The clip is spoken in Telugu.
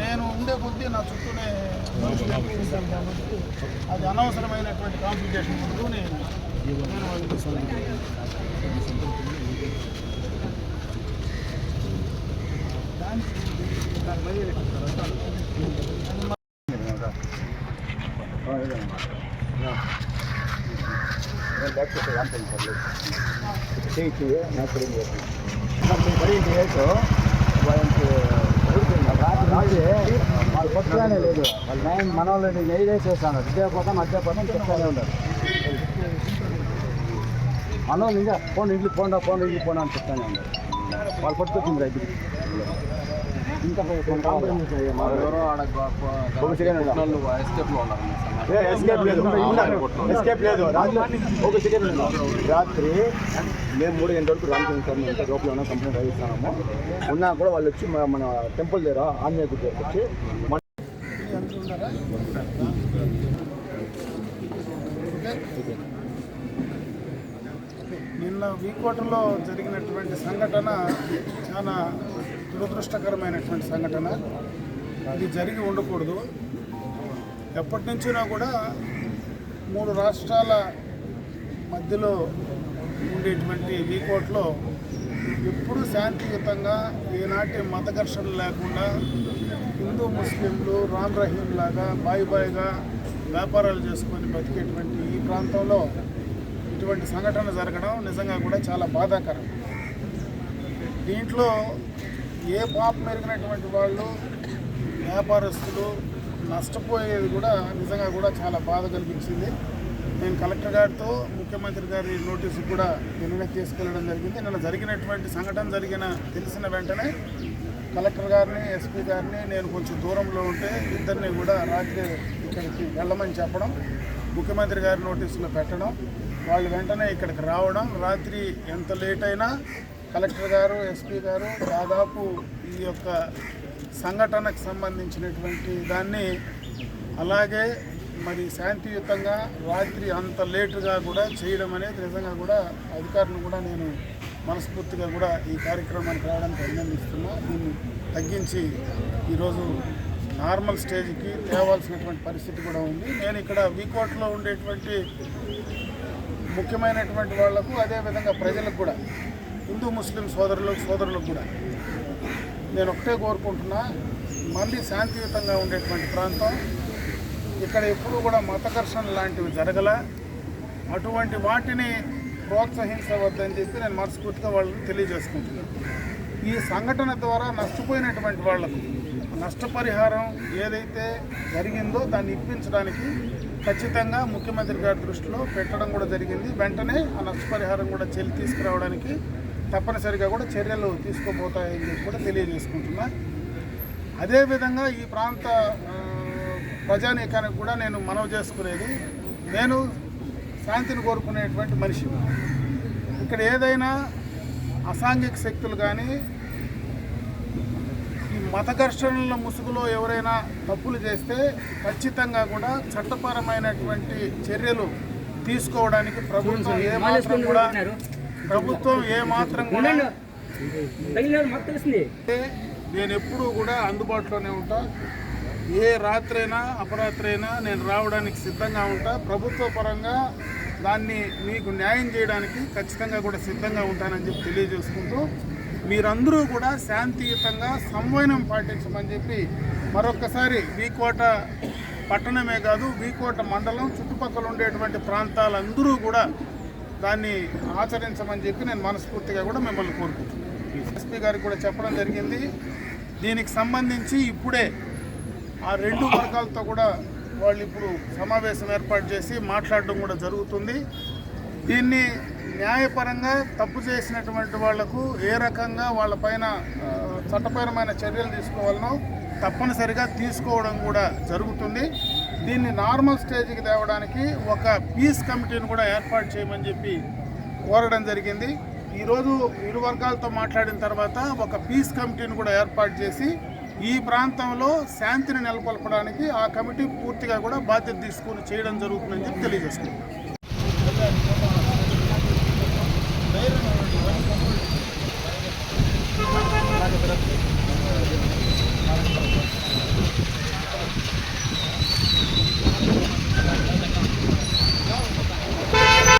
నేను ఉండే కొద్దీ నా చుట్టూనే అది అనవసరమైనటువంటి కాంప్లికేషన్ ముందు నేను నేను వాళ్ళకి దానికి వాళ్ళు కొత్తగానే లేదు వాళ్ళు నైన్ మన వాళ్ళు నెయ్యి వేసేస్తాను విద్యా పోతాం మధ్య పోతాం చెప్తానే ఉన్నారు మన వాళ్ళు ఇంకా పోండి ఇంటికి పోండా పోండి ఇంటికి పోండా అని చెప్తానే ఉంటారు వాళ్ళు పట్టుకొచ్చింది రైతు ఇంకా కాంప్రమైజ్ ఎవరో ఆడ ఒక సెకండ్ ఉండు. ఎస్కేప్ లేదు ఎస్కేప్ లేదు రాత్రి ఒక సెకండ్ ఉండు. రాత్రి మేము మూడు గంటల వరకు రామచంద్ర సార్ మేము లోపల ఉన్న కంప్లైంట్ రాయిస్తున్నాము ఉన్నా కూడా వాళ్ళు వచ్చి మన- మన టెంపుల్ దగ్గర ఆంజనేయ గుడి దగ్గరకు వచ్చి మన నిన్న వీకోటలో జరిగినటువంటి సంఘటన చాలా దురదృష్టకరమైనటువంటి సంఘటన. అది జరిగి ఉండకూడదు. ఎప్పటి నుంచినా కూడా మూడు రాష్ట్రాల మధ్యలో ఉండేటువంటి వీకోట్లో ఎప్పుడు శాంతియుతంగా ఈనాటి మత ఘర్షణ లేకుండా హిందూ ముస్లింలు రామ్ రహీం లాగా బాయి బాయిగా వ్యాపారాలు చేసుకొని బతికేటువంటి ఈ ప్రాంతంలో ఇటువంటి సంఘటన జరగడం నిజంగా కూడా చాలా బాధాకరం. దీంట్లో ఏ పాపం మెరిగినటువంటి వాళ్ళు వ్యాపారస్తులు నష్టపోయేది కూడా నిజంగా కూడా చాలా బాధ కలిగించింది నేను కలెక్టర్ గారితో ముఖ్యమంత్రి గారి నోటీసు కూడా నిన్న తీసుకెళ్ళడం జరిగింది. నిన్న జరిగినటువంటి సంఘటన జరిగిన తెలిసిన వెంటనే కలెక్టర్ గారిని ఎస్పీ గారిని నేను కొంచెం దూరంలో ఉంటే ఇద్దరిని కూడా రాత్రి ఇక్కడికి వెళ్ళమని చెప్పడం ముఖ్యమంత్రి గారి నోటీసులో పెట్టడం వాళ్ళు వెంటనే ఇక్కడికి రావడం రాత్రి ఎంత లేట్ అయినా కలెక్టర్ గారు ఎస్పీ గారు దాదాపు ఈ యొక్క సంఘటనకు సంబంధించినటువంటి దాన్ని అలాగే మరి శాంతియుతంగా రాత్రి అంత లేటుగా కూడా చేయడం అనేది నిజంగా కూడా అధికారులను కూడా నేను మనస్ఫూర్తిగా కూడా ఈ కార్యక్రమానికి రావడానికి అభినందిస్తున్నా. దీన్ని తగ్గించి ఈరోజు నార్మల్ స్టేజ్కి తేవాల్సినటువంటి పరిస్థితి కూడా ఉంది. నేను ఇక్కడ వీకోట్లో ఉండేటువంటి ముఖ్యమైనటువంటి వాళ్ళకు అదేవిధంగా ప్రజలకు కూడా హిందూ ముస్లిం సోదరులకు సోదరులకు కూడా నేను ఒకటే కోరుకుంటున్నా మళ్ళీ శాంతియుతంగా ఉండేటువంటి ప్రాంతం. ఇక్కడ ఎప్పుడూ కూడా మత ఘర్షణ లాంటివి జరగల అటువంటి వాటిని ప్రోత్సహించవద్దని చెప్పి నేను మనస్ఫూర్తిగా వాళ్ళని తెలియజేసుకుంటున్నాను. ఈ సంఘటన ద్వారా నష్టపోయినటువంటి వాళ్ళకు నష్టపరిహారం ఏదైతే జరిగిందో దాన్ని ఇప్పించడానికి ఖచ్చితంగా ముఖ్యమంత్రి గారి దృష్టిలో పెట్టడం కూడా జరిగింది. వెంటనే ఆ నష్టపరిహారం కూడా చెల్లి తీసుకురావడానికి తప్పనిసరిగా కూడా చర్యలు తీసుకోబోతాయని చెప్పి కూడా తెలియజేసుకుంటున్నా. అదేవిధంగా ఈ ప్రాంత ప్రజానీకానికి కూడా నేను మనవి చేసుకునేది నేను శాంతిని కోరుకునేటువంటి మనిషి ఇక్కడ ఏదైనా అసాంఘిక శక్తులు కానీ మత ఘర్షణల ముసుగులో ఎవరైనా తప్పులు చేస్తే ఖచ్చితంగా కూడా చట్టపరమైనటువంటి చర్యలు తీసుకోవడానికి ప్రభుత్వం ఏమాత్రం కూడా ప్రభుత్వం ఏమాత్రం కూడా మాకు తెలిసింది అంటే నేను ఎప్పుడూ కూడా అందుబాటులోనే ఉంటా. ఏ రాత్రైనా అపరాత్రైనా నేను రావడానికి సిద్ధంగా ఉంటా. ప్రభుత్వ పరంగా దాన్ని మీకు న్యాయం చేయడానికి ఖచ్చితంగా కూడా సిద్ధంగా ఉంటానని చెప్పి తెలియజేసుకుంటూ మీరందరూ కూడా శాంతియుతంగా సంవయనం పాటించమని చెప్పి మరొకసారి వీకోట పట్టణమే కాదు వీకోట మండలం చుట్టుపక్కల ఉండేటువంటి ప్రాంతాలందరూ కూడా దాన్ని ఆచరించమని చెప్పి నేను మనస్ఫూర్తిగా కూడా మిమ్మల్ని కోరుకుంటున్నాను. ఎస్పీ గారికి కూడా చెప్పడం జరిగింది. దీనికి సంబంధించి ఇప్పుడే ఆ రెండు వర్గాలతో కూడా వాళ్ళు ఇప్పుడు సమావేశం ఏర్పాటు చేసి మాట్లాడడం కూడా జరుగుతుంది. దీన్ని న్యాయపరంగా తప్పు చేసినటువంటి వాళ్ళకు ఏ రకంగా వాళ్ళపైన చట్టపరమైన చర్యలు తీసుకోవాలనో తప్పనిసరిగా తీసుకోవడం కూడా జరుగుతుంది. దీన్ని నార్మల్ స్టేజ్కి తేవడానికి ఒక పీస్ కమిటీని కూడా ఏర్పాటు చేయమని చెప్పి కోరడం జరిగింది. ఈరోజు ఇరు వర్గాలతో మాట్లాడిన తర్వాత ఒక పీస్ కమిటీని కూడా ఏర్పాటు చేసి ఈ ప్రాంతంలో శాంతిని నెలకొల్పడానికి ఆ కమిటీ పూర్తిగా కూడా బాధ్యత తీసుకుని చేయడం జరుగుతుందని చెప్పి తెలియజేస్తుంది